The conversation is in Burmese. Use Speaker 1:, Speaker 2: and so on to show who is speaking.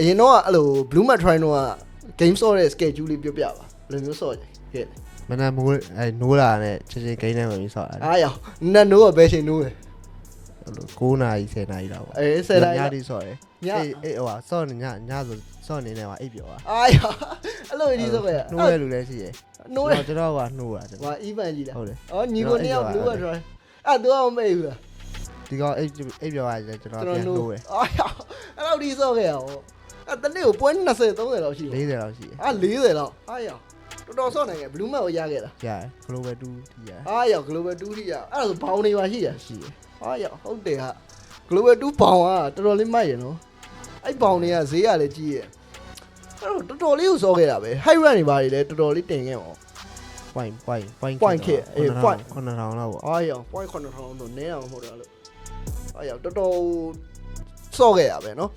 Speaker 1: အရင်တော့ကအဲ့လို Blue Mat Try တော့က game ဆော့တဲ့ schedule လေးပြောပြပါဘယ်လိုမျိုးဆော့ကြဟဲ့
Speaker 2: မနက်မိုးအဲနိုးလာနဲ့ချင်းချင်းဂိမ်းထဲမှာပြီးဆော့တာ
Speaker 1: အားရောင်နတ်နိုးကဘယ်ချိန်နိုးလဲ
Speaker 2: အဲ့လို9နာရီ10နာရီလောက်ပေါ့
Speaker 1: အေးဆယ်တိုင်း
Speaker 2: ညတိဆော့တယ်
Speaker 1: ည
Speaker 2: အေးအေးဟိုဟာဆော့နေညညဆိုဆော့နေနေမှာအိပ်ပြောတာ
Speaker 1: အားရောင်အဲ့လိုဒီဆော့ခဲ့
Speaker 2: နှိုးရလူလည်းရှိတယ်
Speaker 1: နိုးတယ်
Speaker 2: ကျွန်တော်ကနှိုးတာကျွန်
Speaker 1: ဟာ
Speaker 2: တော်
Speaker 1: even ကြီးလား
Speaker 2: ဟုတ်တယ်
Speaker 1: အော်ညီကိုနှစ်ယောက် Blue Mat Try အဲ့တော့မမေ့ဘူးလား
Speaker 2: ဒီကောင်အိပ်အိပ်ပြောရတယ်ကျွန်တော်
Speaker 1: ကျွန်
Speaker 2: ပြန်
Speaker 1: တော်
Speaker 2: နှိုး
Speaker 1: နိုး
Speaker 2: တယ်
Speaker 1: အားရောင်အဲ့လိုဒီဆော့ခဲ့ရအောင် အဲ့တနေ့ကိုပွဲ20 30လောက်ရှိတယ်
Speaker 2: 40လောက်ရှိတယ်
Speaker 1: အာ40လောက်အားရောင်တော်တော်ဆော့နိုင်ခဲ့ Blue Mat ကိုရခဲ့တာ
Speaker 2: ရတယ် global 2တီးရတယ်
Speaker 1: အားရောင် Global 2ထိရအဲ့ဒါဆိုဘောင်းနေပါရှိရ
Speaker 2: ရှိတယ်
Speaker 1: အားရောင်ဟုတ်တယ်ဟာ Global 2ဘောင်းကတော်တော်လေးမိုက်ရနော်အဲ့ဘောင်းတွေကဈေးရလည်းကြီးရအဲ့တော့တော်တော်လေးကိုစောခဲ့တာပဲ high run တွေပါတယ်လေတော်တော်လေးတင်ခဲ့အောင်
Speaker 2: point point point
Speaker 1: point ခေတ်အေး point
Speaker 2: 9000လောက်ပေါ့
Speaker 1: အားရောင် point 9000တော့နည်းအောင်မဟုတ်တော့လို့အားရောင်တော်တော်စောခဲ့ရပဲနော်